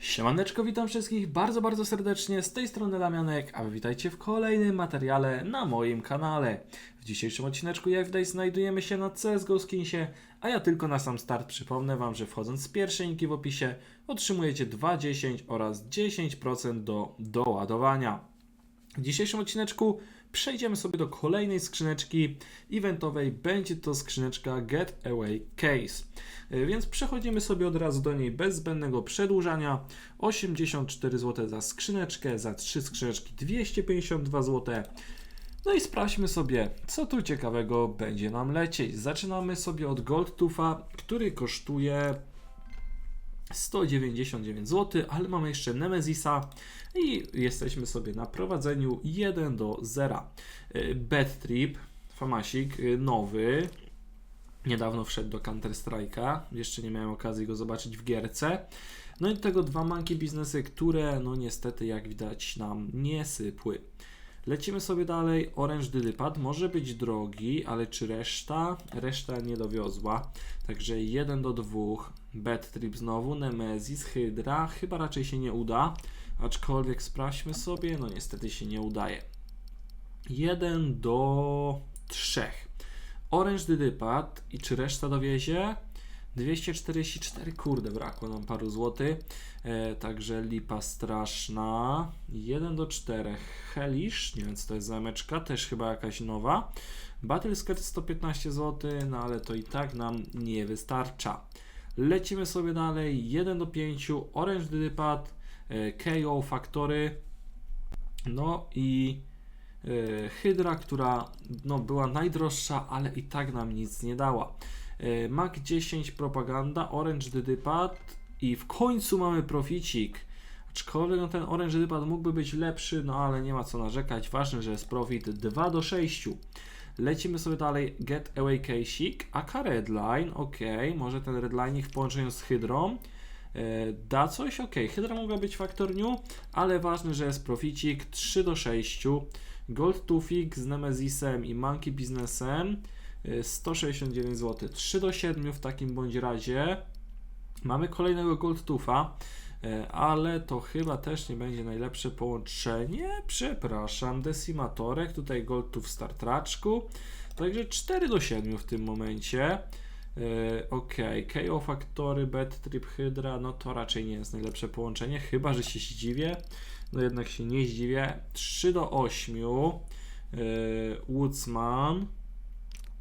Siemaneczko, witam wszystkich bardzo, bardzo serdecznie, z tej strony Lamianek, a wy witajcie w kolejnym materiale na moim kanale. W dzisiejszym odcineczku widać znajdujemy się na CSGO Skinsie, a ja tylko na sam start przypomnę wam, że wchodząc z pierwszej linki w opisie otrzymujecie 2,10 oraz 10% do doładowania. W dzisiejszym odcineczku przejdziemy sobie do kolejnej skrzyneczki eventowej. Będzie to skrzyneczka Get Away Case. Yy, Więc przechodzimy sobie od razu do niej bez zbędnego przedłużania. 84 zł za skrzyneczkę, za 3 skrzyneczki 252 zł. No i sprawdźmy sobie, co tu ciekawego będzie nam lecieć. Zaczynamy sobie od Gold Tufa, który kosztuje 199 zł, ale mamy jeszcze Nemezisa i jesteśmy sobie na prowadzeniu 1 do 0. Y, Bad Trip, Famasik, y, nowy. Niedawno wszedł do Counter Strike'a, jeszcze nie miałem okazji go zobaczyć w gierce. No i do tego dwa manki biznesy, które no niestety jak widać nam nie sypły. Lecimy sobie dalej. Orange Dylypad może być drogi, ale czy reszta? Reszta nie dowiozła. Także 1 do 2. Bad Trip znowu. Nemesis, Hydra. Chyba raczej się nie uda. Aczkolwiek sprawdźmy sobie. No niestety się nie udaje. 1 do 3. Orange Dylypad. I czy reszta dowiezie? 244, kurde, brakło nam paru złotych. E, także lipa straszna. 1 do 4. Hellish, nie wiem co to jest zameczka, też chyba jakaś nowa. Battle Skirt 115 zł, no ale to i tak nam nie wystarcza. Lecimy sobie dalej. 1 do 5. Orange Dydypad, e, KO Factory. No i e, Hydra, która no, była najdroższa, ale i tak nam nic nie dała. E, Mac 10 propaganda, Orange Dydypad i w końcu mamy proficik. Aczkolwiek no, ten Orange Dydypad mógłby być lepszy, no ale nie ma co narzekać. Ważne, że jest profit 2 do 6. Lecimy sobie dalej. Get Away Casik, AK Redline, ok, może ten Redline w połączeniu z Hydrą e, da coś, ok, Hydra mogła być Factor New, ale ważne, że jest proficik 3 do 6. Gold Tufik z Nemezisem i Monkey Businessem 169 zł. 3 do 7 w takim bądź razie. Mamy kolejnego Gold Tufa, e, ale to chyba też nie będzie najlepsze połączenie. Przepraszam, Decimatorek, tutaj Gold Tuf w startraczku. Także 4 do 7 w tym momencie. E, Ok, KO Factory, Bad Trip Hydra, no to raczej nie jest najlepsze połączenie, chyba że się zdziwię. No jednak się nie zdziwię. 3 do 8. E, Woodsman,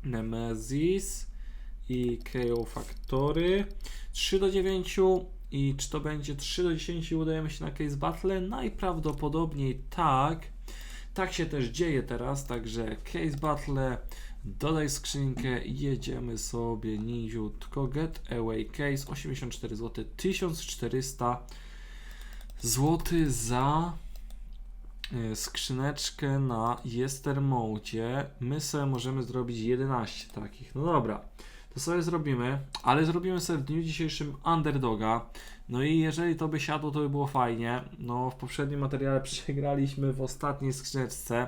Nemesis i KO Factory. 3 do 9 i czy to będzie 3 do 10 i udajemy się na Case Battle? Najprawdopodobniej tak. Tak się też dzieje teraz, także Case Battle, dodaj skrzynkę jedziemy sobie niziutko. Get Away Case 84 zł, 1400 zł za skrzyneczkę na Jester Mode. My sobie możemy zrobić 11 takich. No dobra, to sobie zrobimy, ale zrobimy sobie w dniu dzisiejszym underdoga. No i jeżeli to by siadło, to by było fajnie. No w poprzednim materiale przegraliśmy w ostatniej skrzyneczce.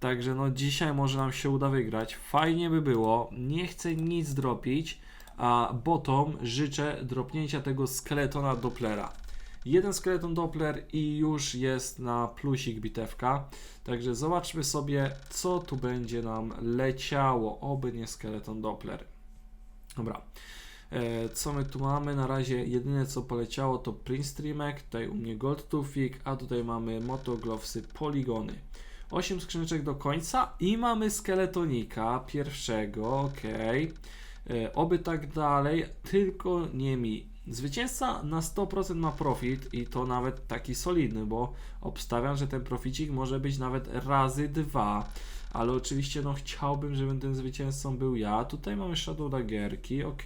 Także no dzisiaj może nam się uda wygrać. Fajnie by było. Nie chcę nic dropić, a bottom życzę dropnięcia tego skeletona Dopplera. Jeden skeleton Doppler i już jest na plusik bitewka. Także zobaczmy sobie, co tu będzie nam leciało. Oby nie skeleton Doppler. Dobra. E, co my tu mamy? Na razie jedyne co poleciało to Prince Streamek, tutaj u mnie Gold Tufik, a tutaj mamy Motoglovesy Poligony. 8 skrzyneczek do końca i mamy skeletonika pierwszego, ok. E, oby tak dalej, tylko nie mi. Zwycięzca na 100% ma profit i to nawet taki solidny, bo obstawiam, że ten proficik może być nawet razy dwa. Ale oczywiście no chciałbym, żebym tym zwycięzcą był ja. Tutaj mamy Shadow Daggerki, ok.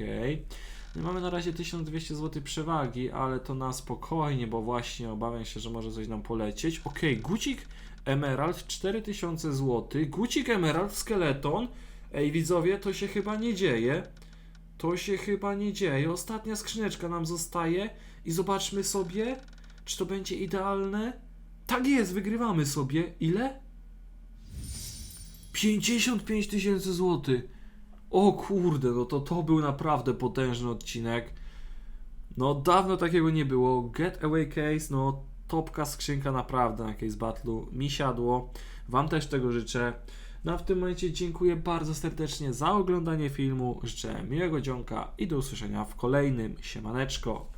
No mamy na razie 1200 zł przewagi, ale to na spokojnie, bo właśnie obawiam się, że może coś nam polecieć. Ok, gucik Emerald 4000 zł, gucik Emerald Skeleton Ej, widzowie, to się chyba nie dzieje. To się chyba nie dzieje. Ostatnia skrzyneczka nam zostaje i zobaczmy sobie, czy to będzie idealne. Tak jest, wygrywamy sobie. Ile? 55 tysięcy złotych. O kurde, no to to był naprawdę potężny odcinek. No dawno takiego nie było. Get Away Case, no topka skrzynka naprawdę na Case Battle'u. Mi siadło. Wam też tego życzę. No a w tym momencie dziękuję bardzo serdecznie za oglądanie filmu. Życzę miłego dzionka i do usłyszenia w kolejnym. Siemaneczko.